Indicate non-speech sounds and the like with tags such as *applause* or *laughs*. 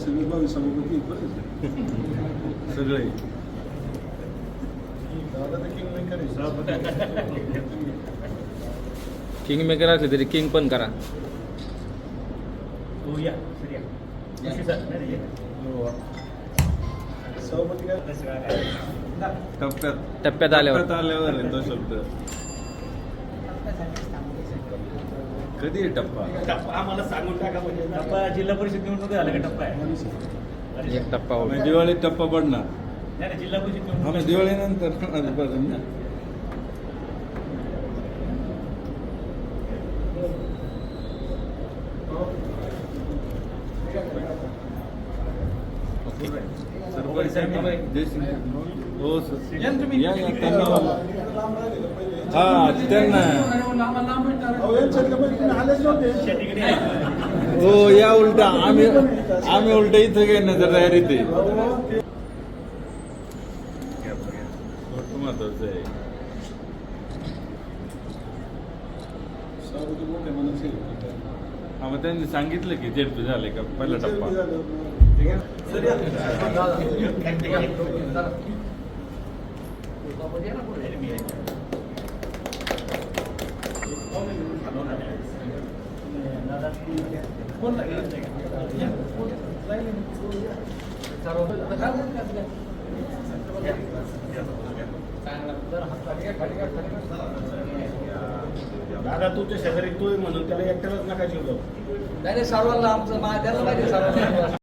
सगळी. बावीस सभापती? सगळे किंग मेकर असले तरी किंग पण करा. टप्प्यात. टप्प्यात आल्यावर. आल्यावर तो शब्द. कधी आहे टप्पा? टप्पा आम्हाला सांगून टाका म्हणजे. टप्पा जिल्हा परिषद निवडणूक झाला का टप्पा आहे? एक टप्पा आम्ही होता. दिवाळीत टप्पा पडणार. नाही नाही, जिल्हा परिषद आम्ही निवडणूक दिवाळीनंतर ना? सरपंच साहेब, जय श्री राम. हो सर. या ना तुम्ही. या या त्यांना हा त्यांना. आहे. हो या उलटा आम्ही आम्ही उलटा इथं घेण्याच्या तयारीत आहे अहो, ते- महत्वाचं आहे. हा मग त्यांनी सांगितलं की झेडपी झाले का पहिला टप्पा? *laughs* दादा तुझ्या शेजारी तोय म्हणून त्याला एकट्यालाच नका शिवलो नाही सर्वांना आमचं त्याला माहिती आहे सर्वांना